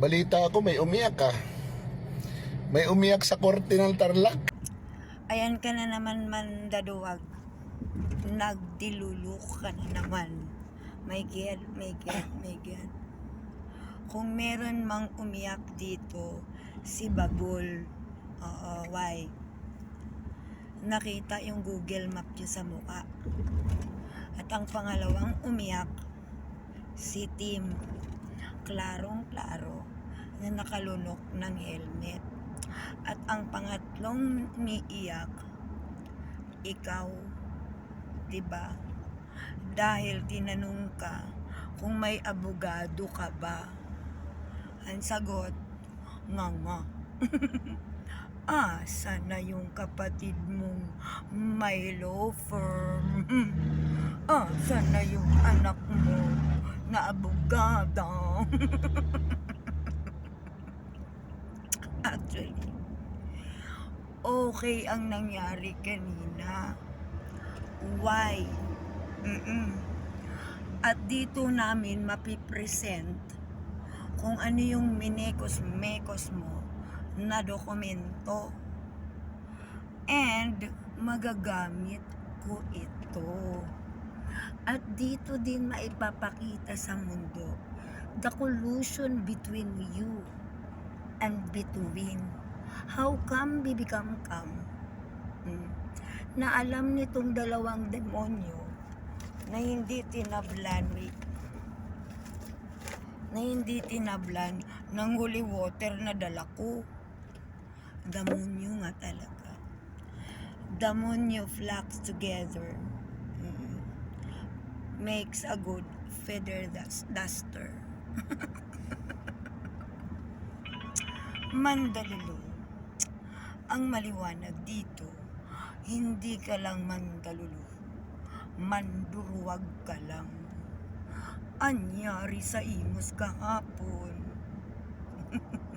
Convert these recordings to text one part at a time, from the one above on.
Balita ako may umiyak ka. May umiyak sa korte ng Tarlac. Ayan ka na naman mandaduwag. Nagdilulok ka na naman. May God, may God, may God. Kung meron mang umiyak dito, si Babul. Oo, why? Nakita yung Google Map niya sa mukha. At ang pangalawang umiyak, si Tim. Klarong-klaro na nakalunok ng helmet. At ang pangatlong umiiyak, ikaw, 'di ba? Dahil tinanong ka kung may abogado ka ba. Ang sagot, nga nga. ah, sana yung kapatid mong may law firm. ah, sana yung anak mo na abogada. Actually, okay ang nangyari kanina. Why? Mm-mm. At dito namin mapipresent kung ano yung minekos-mekos mo na dokumento. And magagamit ko ito. At dito din maipapakita sa mundo the collusion between you and between. How come we become come? Hmm. Na alam nitong dalawang demonyo na hindi tinablan wait, na hindi tinablan ng holy water na dala ko. Demonyo nga talaga. Demonyo flocks together. Mm. Makes a good feather dust- duster. Mandalulu. Ang maliwanag dito, hindi ka lang mandalulu. Manduruwag ka lang. Anyari sa imos kahapon.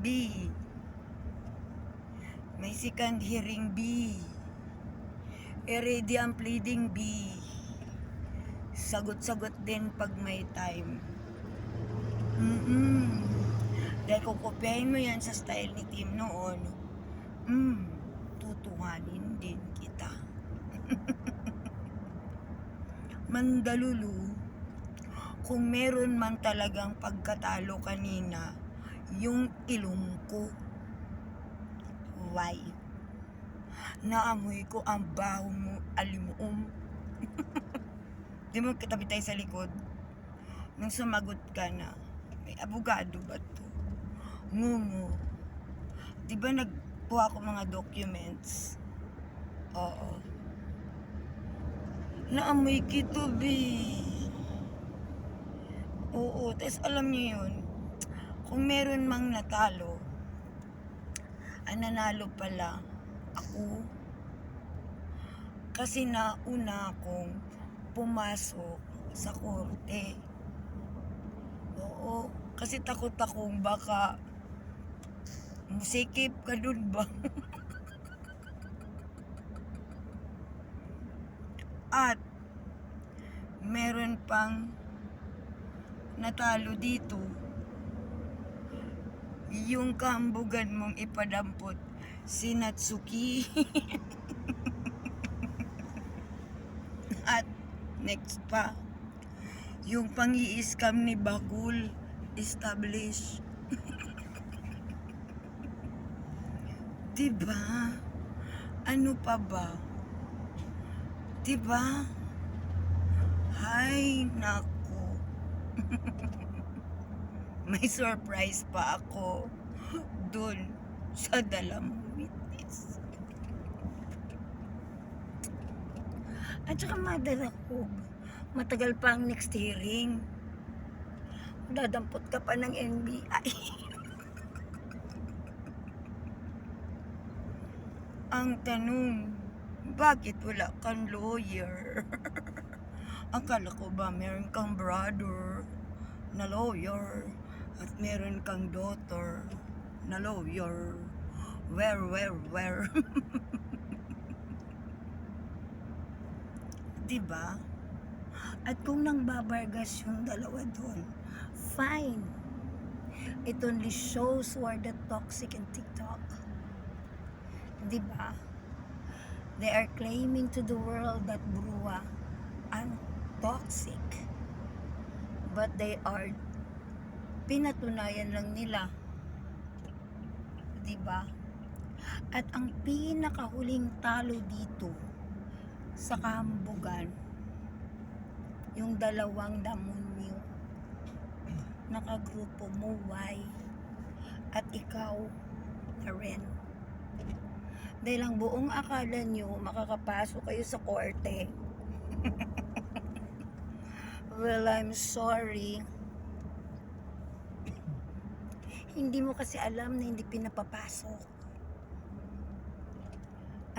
B. May second hearing B. Iridium pleading B. Sagot-sagot din pag may time. Mm-mm. Dahil kung mo yan sa style ni Tim noon, mm, tutuhanin din kita. Mandalulu, kung meron man talagang pagkatalo kanina, yung ilong ko. Why? Naamoy ko ang baho mo, alimuom. Di mo katabi tayo sa likod? Nung sumagot ka na, may abogado ba to? Ngungo. Di ba nagkuha ko mga documents? Oo. Naamoy kito, B. Oo, tapos alam niyo yun, kung meron mang natalo, ang nanalo pala ako. Kasi nauna akong pumasok sa korte. Oo, kasi takot akong baka musikip ka dun ba? At meron pang natalo dito yung kambugan mong ipadampot si Natsuki. At next pa, yung pang-i-scam ni Bakul establish. diba? Ano pa ba? Diba? Hay, nako. May surprise pa ako dun sa dalam witness. At saka madala ko, matagal pa ang next hearing. Dadampot ka pa ng NBI. ang tanong, bakit wala kang lawyer? Akala ko ba meron kang brother na lawyer at meron kang daughter na lawyer? Where, where, where? diba? At kung nang babargas yung dalawa doon, fine. It only shows who the toxic in TikTok. Di ba? They are claiming to the world that Brua ang toxic. But they are pinatunayan lang nila. Di ba? At ang pinakahuling talo dito sa kahambugan, yung dalawang damonyo nakagrupo mo, why? At ikaw na rin. Dahil ang buong akala nyo, makakapasok kayo sa korte. well, I'm sorry. Hindi mo kasi alam na hindi pinapapasok.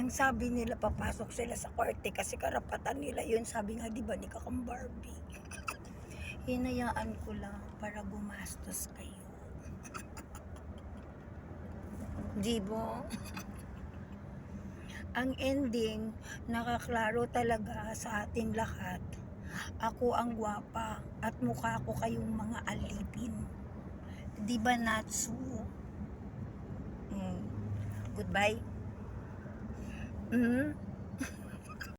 Ang sabi nila, papasok sila sa korte kasi karapatan nila yun. Sabi nga, di ba, ni Kakang Barbie. Hinayaan ko lang para gumastos kayo. Di ba? Ang ending, nakaklaro talaga sa ating lahat. Ako ang gwapa at mukha ko kayong mga alipin. Di ba, Natsu? Mm. Goodbye. Mm.